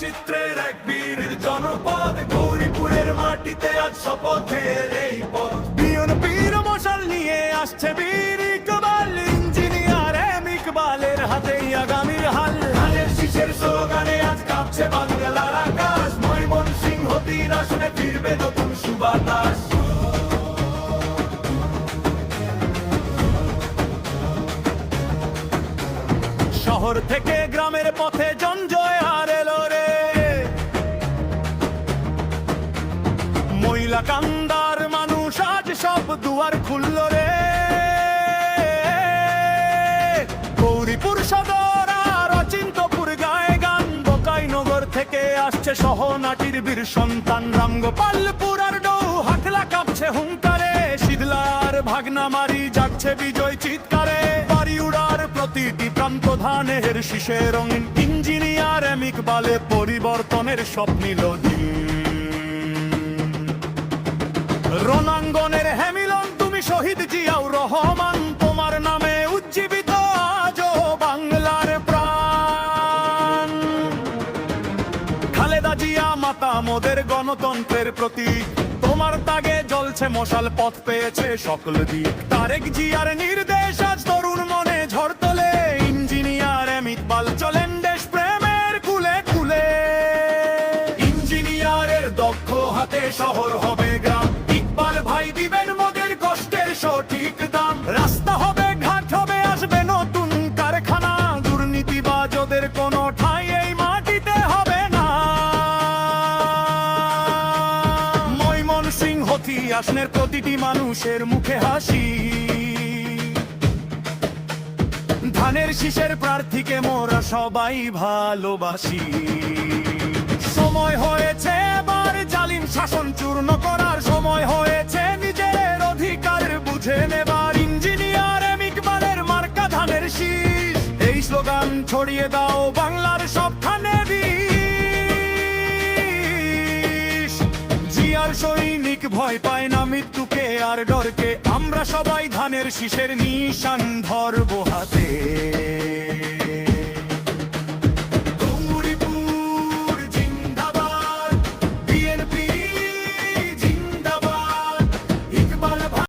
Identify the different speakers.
Speaker 1: মানচিত্রের এক বীর জনপদ গৌরীপুরের মাটিতে আজ শপথের এই পথ। মশাল নিয়ে আসছে বীর ইকবাল ইঞ্জিনিয়ার এম ইকবালের হাতেই আগামীর হাল। ধানের শীষের স্লোগানে আজ কাঁপছে বাংলার আকাশ। ময়মন সিংহ তীর আসনে ফিরবে নতুন সুবাতাস। শহর থেকে গ্রামের পথে জঞ্জয় কান্দার মানুষ আজ সব দুয়ার খুলল রে। গৌরীপুর সদর আর অচিন্তপুর গায়ে গান বোকাই নগর থেকে আসছে সহ সহনাটির বীর সন্তান। রামগোপালপুর আর ডৌ হাটলা কাঁপছে হুঙ্কারে, শীতলার ভাগনা মারি যাচ্ছে বিজয় চিৎকারে। বাড়ি উড়ার প্রতিটি প্রান্ত ধানের শীষে রঙিন ইঞ্জিনিয়ার এম ইকবালে পরিবর্তনের স্বপ্নিল রণাঙ্গনের জিয়া মাতা মোদের গণতন্ত্রের প্রতীক। তোমার তাগে জ্বলছে মশাল পথ পেয়েছে সকল দিক। তারেক জিয়ার নির্দেশ আজ তরুণ মনে ঝড় তোলে। ইঞ্জিনিয়ার এম ইকবাল চলেন দেশ প্রেমের কুলে কুলে। ইঞ্জিনিয়ারের দক্ষ হাতে শহর হবে আসনের প্রতিটি মানুষের মুখে হাসি। ধানের শীষের প্রার্থীকে মোরা সবাই ভালোবাসি। সময় হয়েছে এবার জালিম শাসন চূর্ণ করার। সময় হয়েছে নিজের অধিকার বুঝে নেবার। ইঞ্জিনিয়ার এম ইকবালের মার্কা ধানের শীষ। এই স্লোগান ছড়িয়ে দাও বাংলার সবখানে জিয়ার সৈনিক ভয় পায় না মৃত্যুকে আর ডরকে। আমরা সবাই ধানের শীষের নিশান ধরব হাতে।